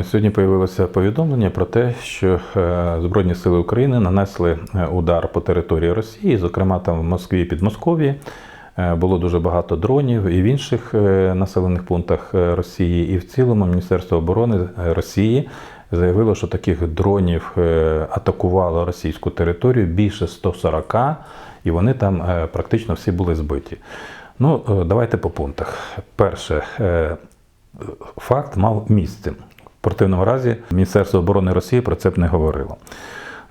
Е, Сьогодні появилося повідомлення про те, що е, Збройні сили України нанесли е, удар по території Росії, зокрема там в Москві, Підмосков'ї. Е, Було дуже багато дронів і в інших населених пунктах Росії. І в цілому Міністерство оборони Росії заявило, що таких дронів атакувало російську територію більше 140, і вони там практично всі були збиті. Ну, давайте по пунктах. Перше, факт мав місце. В противному разі Міністерство оборони Росії про це б не говорило.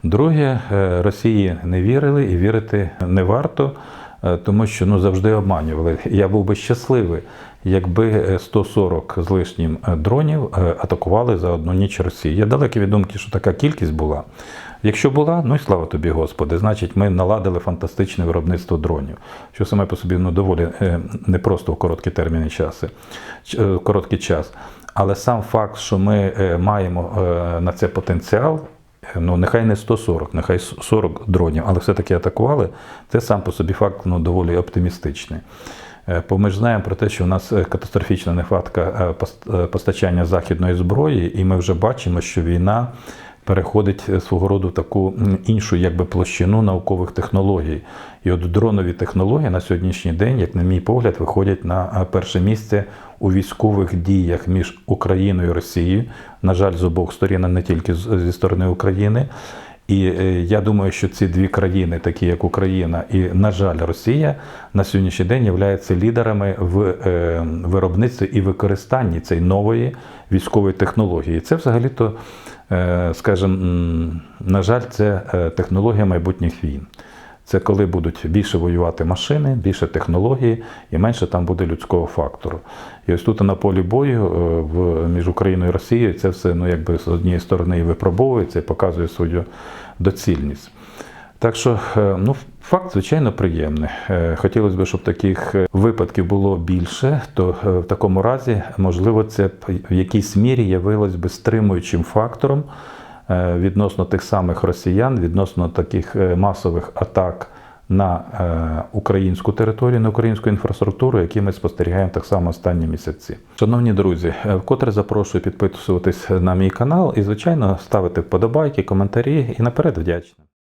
Друге, е, Росії не вірили і вірити не варто, е, тому що ну, завжди обманювали. Я був би щасливий, якби е, 140 з лишнім е, дронів е, атакували за одну ніч Росії. Я далекий від думки, що така кількість була. Якщо була, ну і слава тобі, Господи, значить, ми наладили фантастичне виробництво дронів, що саме по собі ну, доволі е, непросто в короткі терміни часи, е, короткий час. Але сам факт, що ми е, маємо е, на це потенціал, е, ну нехай не 140, нехай 40 дронів, але все-таки атакували, це сам по собі факт ну, доволі оптимістичний. Бо ми ж знаємо про те, що у нас катастрофічна нехватка постачання західної зброї, і ми вже бачимо, що війна переходить е, свого роду в таку іншу якби, площину наукових технологій. І от дронові технології на сьогоднішній день, як на мій погляд, виходять на е, перше місце у військових діях між Україною і Росією. На жаль, з обох сторін, а не тільки зі сторони України. І е, я думаю, що ці дві країни, такі як Україна і, на жаль, Росія, на сьогоднішній день являються лідерами в е, виробництві і використанні цієї нової військової технології. Це взагалі-то, е, скажімо, на жаль, це технологія майбутніх війн. Це коли будуть більше воювати машини, більше технології і менше там буде людського фактору. І ось тут на полі бою е, між Україною і Росією це все ну, якби з однієї сторони і випробовується і показує свою доцільність. Так що, е, ну, факт, звичайно, приємний. Е, Хотілося б, щоб таких випадків було більше, то в такому разі, можливо, це в якійсь мірі явилось би стримуючим фактором відносно тих самих росіян, відносно таких е, масових атак на е, українську територію, на українську інфраструктуру, які ми спостерігаємо так само останні місяці. Шановні друзі, е, вкотре запрошую підписуватись на мій канал і, звичайно, ставити вподобайки, коментарі і наперед вдячний.